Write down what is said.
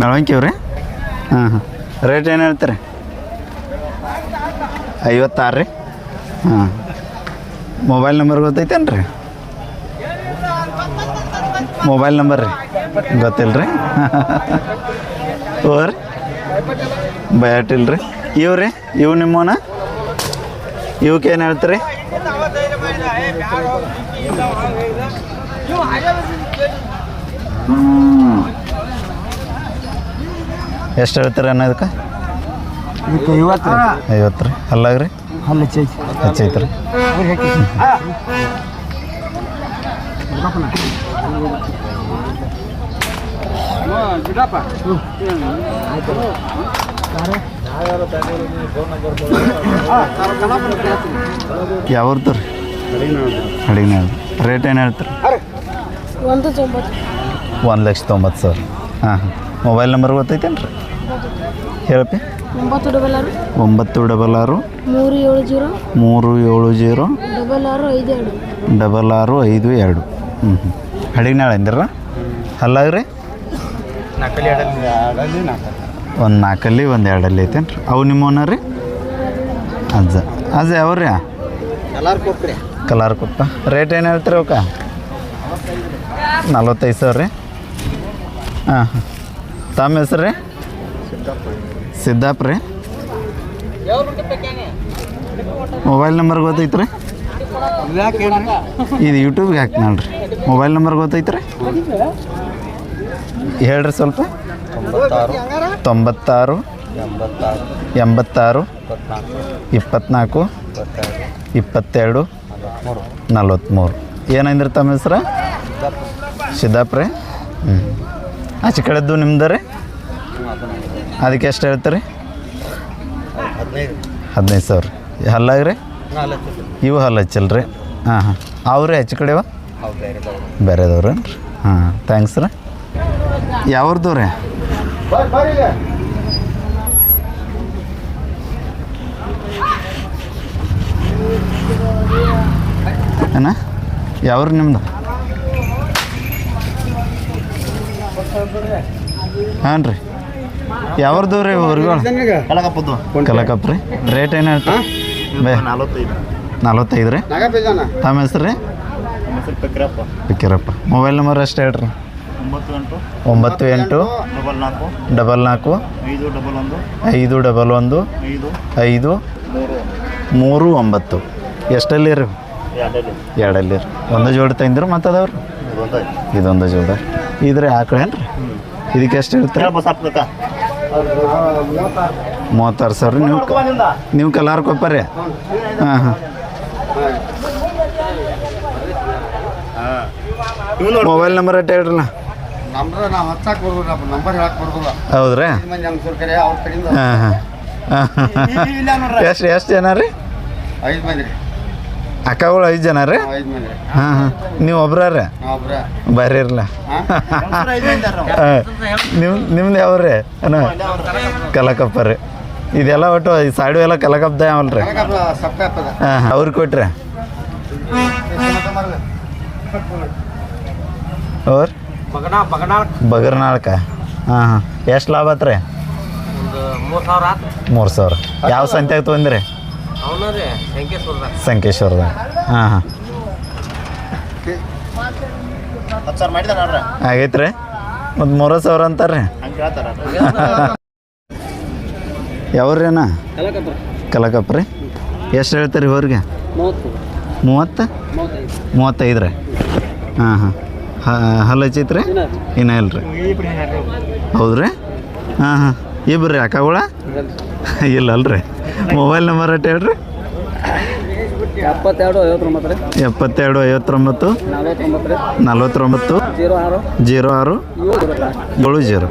ಬೆಳವಂಕಿ ರೀ ಹಾಂ ಹಾಂ. ರೇಟ್ ಏನು ಹೇಳ್ತೀರಿ? ಐವತ್ತಾರು ರೀ. ಹಾಂ. ಮೊಬೈಲ್ ನಂಬರ್ ಗೊತ್ತೈತೇನು ರೀ? ಮೊಬೈಲ್ ನಂಬರ್ ರೀ. ಗೊತ್ತಿಲ್ಲ ರೀ. ಓರ್ ರೀ. ಇವು ರೀ ಇವು ನಿಮ್ಮನ ಇವಕ್ಕೇನು ಹೇಳ್ತೀರಿ? ಎಷ್ಟು ಹೇಳ್ತೀರಿ ಅನ್ನೋದಕ್ಕೆ ಐವತ್ತು ಐವತ್ತು ರೀ. ಅಲ್ಲಾಗ್ರಿ ಹಲ್ಲು ಚೈತಿ ಹೆಚ್ಚೈತೆ. ರೀ ಯಾವ್ದು ರೀ? ಅಡಿಗೆ ರೇಟ್ ಏನು ಹೇಳ್ತೀರಿ? ಒಂದು ತೊಂಬತ್ತು. ಒಂದು ಲಕ್ಷ ತೊಂಬತ್ತು ಸಾವಿರ. ಹಾಂ ಹಾಂ. ಮೊಬೈಲ್ ನಂಬರ್ ಗೊತ್ತೈತೇನು ರೀ ಹೇಳಪ್ಪಿ. ಒಂಬತ್ತು ಡಬಲ್ ಆರು. ಒಂಬತ್ತು ಡಬಲ್ ಆರು. ಮೂರು ಏಳು ಜೀರೋ. ಮೂರು ಏಳು ಜೀರೋ. ಡಬಲ್ ಆರು ಐದು ಎರಡು. ಡಬಲ್ ಆರು ಐದು ಎರಡು. ಹ್ಞೂ ಹ್ಞೂ ಅಡಿಗೆ ನಾಳೆ ಅಂದಿರ ಅಲ್ಲಾಗ ರೀ ಒಂದು ನಾಲ್ಕಲ್ಲಿ ಒಂದು ಎರಡಲ್ಲಿ ಐತೇನು ರೀ ಅವು ನಿಮ್ಮವನ್ನ ರೀ? ಅಜ್ಜ. ಅಜ್ಜ ಯಾವ್ರಿ ಕಲಾರ್ ಕೊಟ್ಟ ರೇಟ್ ಏನು ಹೇಳ್ತೀರಿ ಅವಕ್ಕ ನಲ್ವತ್ತೈದು ಸಾವಿರ ರೀ. ಹಾಂ ಹಾಂ. ತಮ್ಮ ಹೆಸ್ರು ರೀ? ಸಿದ್ದಾಪ್ ರೀ. ಮೊಬೈಲ್ ನಂಬರ್ ಗೊತ್ತೈತೆ ರೀ ಇದು ಯೂಟ್ಯೂಬ್ಗೆ ಹಾಕಿ ನೋಡ್ರಿ ಮೊಬೈಲ್ ನಂಬರ್ ಗೊತ್ತೈತೆ ರೀ ಹೇಳ್ರಿ ಸ್ವಲ್ಪ. ತೊಂಬತ್ತಾರು ಎಂಬತ್ತಾರು, ಇಪ್ಪತ್ನಾಲ್ಕು, ಇಪ್ಪತ್ತೆರಡು ನಲ್ವತ್ತ್ಮೂರು ಏನಂದ್ರಿ ತಮ್ಮ ಹೆಸ್ರು? ಸಿದ್ದಾಪ್ ರೀ ಹ್ಞೂ ಆಚೆ ಕಡೆದ್ದು ನಿಮ್ದು ರೀ? ಅದಕ್ಕೆ ಎಷ್ಟು ಹೇಳ್ತೀರಿ? ಹದಿನೈದು ಸಾವಿರ. ರೀ ರೀ? ಇವು ಹಲ್ಲು ಹಚ್ಚಲ್ ರೀ. ಹಾಂ ಹಾಂ. ಅವ್ರಿ ಹೆಚ್ಚು ಕಡೆವ ಬೇರೆದವ್ರೇನು ರೀ ಹಾಂ ಥ್ಯಾಂಕ್ಸ್ ರೀ. ಯಾವ್ರದ್ದು ರೀ? ಏನ ಯಾವ್ರು ನಿಮ್ದು? ಹಾಂ ರೀ. ಯಾವ್ರದ್ದು ರೀ ಊರುಗಳು? ಕಲಕಪ್ಪ ರೀ. ರೇಟ್ ಏನು ಹೇಳ್ತಾ ನಲ್ವತ್ತೈದು. ರೀ. ತಮ್ಮ ಹೆಸ್ರು ರೀ? ಪಿಕ್ಕಿರಪ್ಪ ಮೊಬೈಲ್ ನಂಬರ್ ಅಷ್ಟು ಹೇಳ್ರಿ? ಒಂಬತ್ತು ಎಂಟು ಡಬಲ್ ನಾಲ್ಕು. ಐದು ಡಬಲ್ ಒಂದು. ಐದು ಮೂರು ಒಂಬತ್ತು. ಎಷ್ಟಲ್ಲಿ ರೀ? ಎರಡಲ್ಲಿ. ಒಂದು ಜೋಡಿ ತಂದಿರು ಮತ್ತೆ ಅದಾವ್ರಿ ಇದೊಂದು ಜೋಡ. ಇದ್ರೆ ಆಕಳೇನು ರೀ ಇದಕ್ಕೆ ಎಷ್ಟು ಇರುತ್ತೆ? ಮೂವತ್ತಾರು ಸಾವಿರ. ನೀವು ನೀವು ಕಲಾರ್ ಕೊಪ್ಪರಿ ಹಾಂ ಹಾಂ. ಮೊಬೈಲ್ ನಂಬರ್ ಅಟ್ಟ ಹೇಳ್ರಲ್ಲ. ಹೌದ್ರಾ? ಹಾಂ ಹಾಂ. ಎಷ್ಟು ಎಷ್ಟು ಜನ ರೀ? ಐದು ಮಂದಿ ರೀ. ಅಕ್ಕಗಳು ಐದು ಜನ ರೀ? ಹಾಂ ಹಾಂ. ನೀವು ಒಬ್ರ. ಬರ್ರಿ ಇರಲ್ಲ ನಿಮ್ ನಿಮ್ದು ಯಾವ್ರಿ ಅಣ್ಣ ಕಲಕಪ್ಪ ರೀ. ಇದೆಲ್ಲ ಒಟ್ಟು ಈ ಸಾಡು ಎಲ್ಲ ಕಲಕಪ್ಪದ ಯಾವಲ್ರಿ ಹಾಂ ಅವ್ರಿಗೆ ಕೊಟ್ರಿ? ಅವ್ರ? ಬಗರ್ನಾಳ್ಕ. ಹಾಂ ಹಾಂ. ಎಷ್ಟು ಲಾಭ ಆತ್ರಿ. ಮೂರು ಸಾವಿರ. ಯಾವ ಸಂತ್ಯಾಗ ತೊಗೊಂದ್ರಿ? ಸಂಕೇಶ್ವರದ ಹಾಂ ಹಾಂ. ಆಗೈತೆ ಆಗೈತ್ರಿ. ಮತ್ತು ಮೂರು ಸಾವಿರ ಅಂತಾರ್ರಿ. ಹಂಗೆ ಹೇಳ್ತಾರ ಯಾವ್ರಿ ಅಣ್ಣ? ಕಲಕಪ್ಪ. ರೀ. ಎಷ್ಟು ಹೇಳ್ತೀರಿ ಇವ್ರಿಗೆ ಮೂವತ್ತು. ಮೂವತ್ತು? ಮೂವತ್ತೈದು ರೀ ಹಾಂ. ಹಾಂ ಹಲೋ ಹಚ್ಚೈತ್ರಿ? ಇನ್ನೂ ಇಲ್ಲ. ರೀ ಹೌದ್ರಿ? ಹಾಂ ಹಾಂ. ಇಬ್ರು ರೀ ಅಕ್ಕಗಳ? ಇಲ್ಲ ಅಲ್ರಿ ಮೊಬೈಲ್ ನಂಬರ್ ಅಟ್ ಹೇಳ್ರಿ? ಎಪ್ಪತ್ತೆರಡು ಐವತ್ತೊಂಬತ್ತು ಎಪ್ಪತ್ತೆರಡು ಐವತ್ತೊಂಬತ್ತು. ನಲವತ್ತೊಂಬತ್ತು ಜೀರೋ ಆರು. ಜೀರೋ ಆರು. ಏಳು ಏಳು ಜೀರೋ.